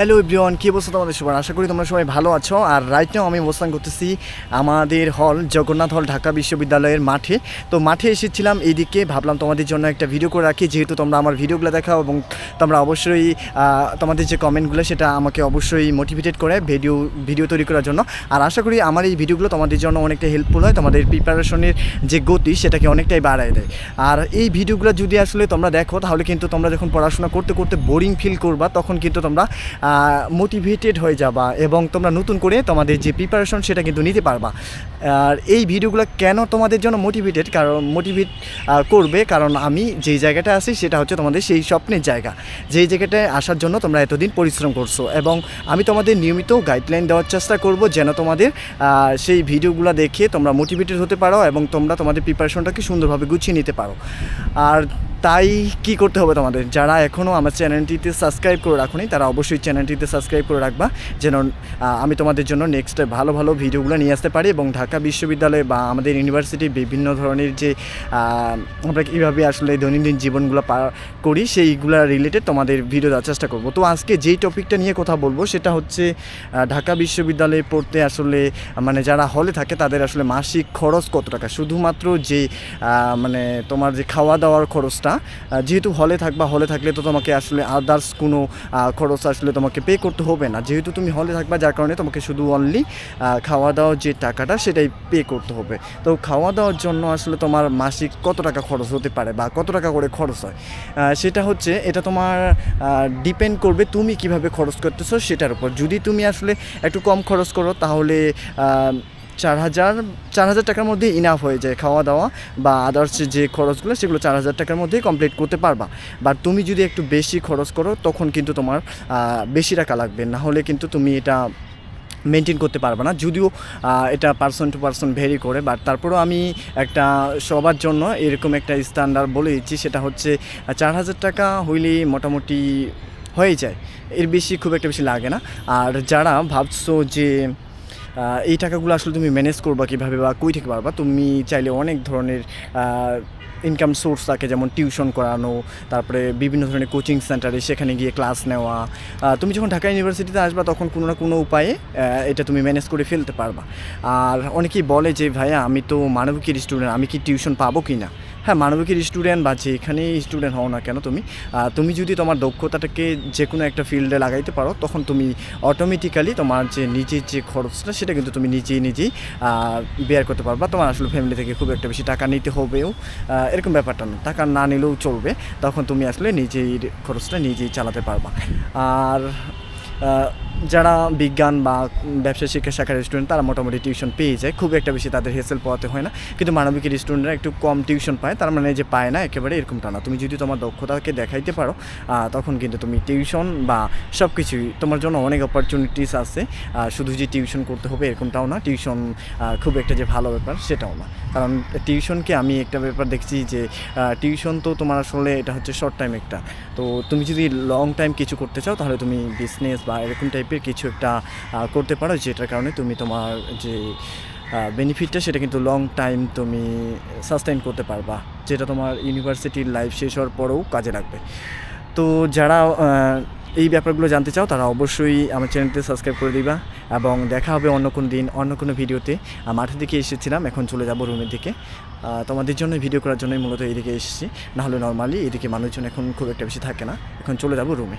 Hello everyone কী অবস্থা তোমাদের সবার? আশা করি তোমরা সবাই ভালো আছো। আর রাইট নাও আমি অবস্থান করতেছি আমাদের হল জগন্নাথ হল ঢাকা বিশ্ববিদ্যালয়ের মাঠে। তো মাঠে এসেছিলাম এইদিকে, ভাবলাম তোমাদের জন্য একটা ভিডিও করে রাখি। যেহেতু তোমরা আমার ভিডিওগুলো দেখাও এবং তোমরা অবশ্যই তোমাদের যে কমেন্টগুলো সেটা আমাকে অবশ্যই মোটিভেটেড করে ভিডিও ভিডিও তৈরি করার জন্য। আর আশা করি আমার এই ভিডিওগুলো তোমাদের জন্য অনেকটা হেল্পফুল হয়। তোমাদের প্রিপারেশনের যে গতি, সেটাকে অনেকটাই বাড়ায় দেয়। আর এই ভিডিওগুলো যদি আসলে তোমরা দেখো, তাহলে কিন্তু তোমরা যখন পড়াশোনা করতে করতে বোরিং ফিল করবা, তখন কিন্তু তোমরা মোটিভেটেড হয়ে যাবা এবং তোমরা নতুন করে তোমাদের যে প্রিপারেশন সেটা কিন্তু নিতে পারবা। আর এই ভিডিওগুলো কেন তোমাদের জন্য মোটিভেটেড কারণ মোটিভেট করবে কারণ আমি যেই জায়গাটা আছি সেটা হচ্ছে তোমাদের সেই স্বপ্নের জায়গা। যেই জায়গাটায় আসার জন্য তোমরা এতদিন পরিশ্রম করছ এবং আমি তোমাদের নিয়মিত গাইডলাইন দেওয়ার চেষ্টা করব যেন তোমাদের সেই ভিডিওগুলো দেখে তোমরা মোটিভেটেড হতে পারো এবং তোমরা তোমাদের প্রিপারেশনটাকে সুন্দরভাবে গুছিয়ে নিতে পারো। আর তাই কি করতে হবে তোমাদের? যারা এখনও আমার চ্যানেলটিতে সাবস্ক্রাইব করে রাখোনি, তারা অবশ্যই চ্যানেলটিতে সাবস্ক্রাইব করে রাখবা, যেন আমি তোমাদের জন্য নেক্সট ভালো ভালো ভিডিওগুলো নিয়ে আসতে পারি এবং ঢাকা বিশ্ববিদ্যালয় বা আমাদের ইউনিভার্সিটি বিভিন্ন ধরনের যে আমরা কীভাবে আসলে দৈনন্দিন জীবনগুলো পার করি, সেইগুলো রিলেটেড তোমাদের ভিডিও দেওয়ার চেষ্টা করব। তো আজকে যেই টপিকটা নিয়ে কথা বলব, সেটা হচ্ছে ঢাকা বিশ্ববিদ্যালয়ে পড়তে আসলে মানে যারা হলে থাকে, তাদের আসলে মাসিক খরচ কত টাকা? শুধুমাত্র যে মানে তোমার যে খাওয়া দাওয়ার খরচটা আহ, যেহেতু হলে থাকবা হলে থাকলে তো তোমাকে আসলে আদার্স কোনো খরচ আসলে তোমাকে পে করতে হবে না। যেহেতু তুমি হলে থাকবা যার কারণে তোমাকে শুধু অনলি খাওয়া দাওয়ার যে টাকাটা সেটাই পে করতে হবে। তো খাওয়া দাওয়ার জন্য আসলে তোমার মাসিক কত টাকা খরচ হতে পারে বা কত টাকা করে খরচ হয়? সেটা হচ্ছে এটা তোমার ডিপেন্ড করবে তুমি কীভাবে খরচ করতেছো সেটার উপর। যদি তুমি আসলে একটু কম খরচ করো তাহলে চার হাজার চার হাজার টাকার মধ্যে ইনাফ হয়ে যায় খাওয়া দাওয়া বা আদার্স যে খরচগুলো, সেগুলো চার হাজার টাকার মধ্যেই কমপ্লিট করতে পারবা। বাট তুমি যদি একটু বেশি খরচ করো, তখন কিন্তু তোমার বেশি টাকা লাগবে। না হলে কিন্তু তুমি এটা মেনটেন করতে পারবে না। যদিও এটা পার্সন টু পার্সন ভেরি করে বাট তারপরেও আমি একটা সবার জন্য এরকম একটা স্ট্যান্ডার্ড বলে দিচ্ছি। সেটা হচ্ছে চার হাজার টাকা হইলেই মোটামুটি হয়ে যায়। এর বেশি খুব একটা বেশি লাগে না। আর যারা ভাবছ যে এই টাকাগুলো আসলে তুমি ম্যানেজ করবা কীভাবে বা কই থেকে পারবা? তুমি চাইলে অনেক ধরনের ইনকাম সোর্স থাকে, যেমন টিউশন করানো, তারপরে বিভিন্ন ধরনের কোচিং সেন্টারে সেখানে গিয়ে ক্লাস নেওয়া। তুমি যখন ঢাকা ইউনিভার্সিটিতে আসবা, তখন কোনো না কোনো উপায়ে এটা তুমি ম্যানেজ করে ফেলতে পারবা। আর অনেকেই বলে যে, ভাইয়া, আমি তো মানবিকের স্টুডেন্ট আমি কি টিউশন পাবো কি না হ্যাঁ মানবিকের স্টুডেন্ট বা যেখানেই স্টুডেন্ট হও না কেন তুমি তুমি যদি তোমার দক্ষতাটাকে যে কোনো একটা ফিল্ডে লাগাইতে পারো, তখন তুমি অটোমেটিক্যালি তোমার যে নিজের যে খরচটা সেটা কিন্তু তুমি নিজেই নিজেই বেয়ার করতে পারবা তোমার আসলে ফ্যামিলি থেকে খুব একটা বেশি টাকা নিতে হবেও। এরকম ব্যাপারটা না। টাকা না নিলেও চলবে। তখন তুমি আসলে নিজেই খরচটা নিজেই চালাতে পারবা। আর যারা বিজ্ঞান বা ব্যবসা শিক্ষা শাখার স্টুডেন্ট তারা মোটামুটি টিউশন পেয়ে যায়। খুব একটা বেশি তাদের হেসেল পাওয়াতে হয় না। কিন্তু মানবিকের স্টুডেন্টরা একটু কম টিউশন পায়। তার মানে যে পায় না, একেবারে এরকমটা না। তুমি যদি তোমার দক্ষতাকে দেখাইতে পারো তখন কিন্তু তুমি টিউশন বা সব কিছুই তোমার জন্য অনেক অপরচুনিটিস আছে। শুধু যে টিউশন করতে হবে এরকমটাও না। টিউশন খুব একটা যে ভালো ব্যাপার সেটাও না। কারণ টিউশনকে আমি একটা ব্যাপার দেখছি যে টিউশন তো তোমার আসলে এটা হচ্ছে শর্ট টাইম একটা। তো তুমি যদি লং টাইম কিছু করতে চাও, তাহলে তুমি বিজনেস বা এরকম টাইপের কিছু একটা করতে পারো, যেটার কারণে তুমি তোমার যে বেনিফিটটা সেটা কিন্তু লং টাইম তুমি সাস্টেইন করতে পারবা, যেটা তোমার ইউনিভার্সিটির লাইফ শেষ হওয়ার পরেও কাজে লাগবে। তো যারা এই ব্যাপারগুলো জানতে চাও, তারা অবশ্যই আমার চ্যানেলটি সাবস্ক্রাইব করে দিবা এবং দেখা হবে অন্য কোনো দিন, অন্য কোনো ভিডিওতে। মাঠের দিকে এসেছিলাম, এখন চলে যাব রুমের দিকে। তোমাদের জন্য ভিডিও করার জন্যই মূলত এদিকে এসেছি। নাহলে নর্মালি এদিকে মানুষজন এখন খুব একটা বেশি থাকে না। এখন চলে যাব রুমে